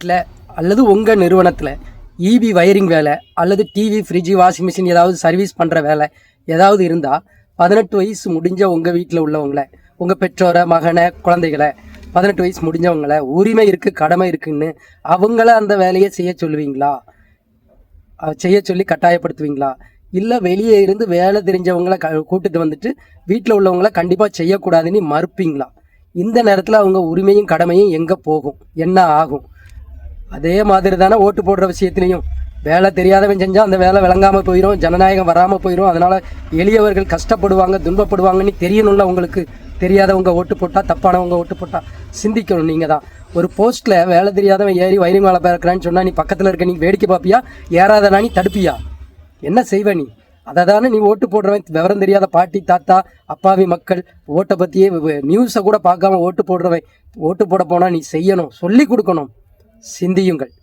வீட்டில் அல்லது உங்கள் நிறுவனத்தில் இபி வயரிங் வேலை அல்லது டிவி ஃப்ரிட்ஜு வாஷிங் மிஷின் ஏதாவது சர்வீஸ் பண்ணுற வேலை ஏதாவது இருந்தால் பதினெட்டு வயசு முடிஞ்ச உங்கள் வீட்டில் உள்ளவங்கள உங்கள் பெற்றோரை மகனை குழந்தைகளை பதினெட்டு வயசு முடிஞ்சவங்களை உரிமை இருக்குது கடமை இருக்குன்னு அவங்கள அந்த வேலையை செய்ய சொல்லுவீங்களா? செய்ய சொல்லி கட்டாயப்படுத்துவீங்களா? இல்லை வெளியே இருந்து வேலை தெரிஞ்சவங்களை க கூட்டிட்டு வந்துட்டு வீட்டில் உள்ளவங்கள கண்டிப்பாக செய்யக்கூடாதுன்னு மறுப்பீங்களா? இந்த நேரத்தில் அவங்க உரிமையும் கடமையும் எங்கே போகும்? என்ன ஆகும்? அதே மாதிரி தானே ஓட்டு போடுற விஷயத்துலையும். வேலை தெரியாதவன் செஞ்சால் அந்த வேலை விளங்காமல் போயிடும் ஜனநாயகம் வராமல் போயிடும் அதனால் எளியவர்கள் கஷ்டப்படுவாங்க துன்பப்படுவாங்கன்னு தெரியணும்ல உங்களுக்கு. தெரியாதவங்க ஓட்டு போட்டால் தப்பானவங்க ஓட்டு போட்டால் சிந்திக்கணும் நீங்கள் தான். ஒரு போஸ்ட்டில் வேலை தெரியாதவன் ஏறி வயிறு மேலே பிறக்கிறான்னு சொன்னால் நீ பக்கத்தில் இருக்க நீ வேடிக்கை பார்ப்பியா ஏறாதனா நீ தடுப்பியா? என்ன செய்வ நீ? அதை தானே நீ ஓட்டு போடுறவன். விவரம் தெரியாத பாட்டி தாத்தா அப்பாவி மக்கள் ஓட்டை பற்றியே நியூஸை கூட பார்க்காம ஓட்டு போடுறவன். ஓட்டு போட போனால் நீ செய்யணும் சொல்லி கொடுக்கணும். சிந்தியுங்கள்.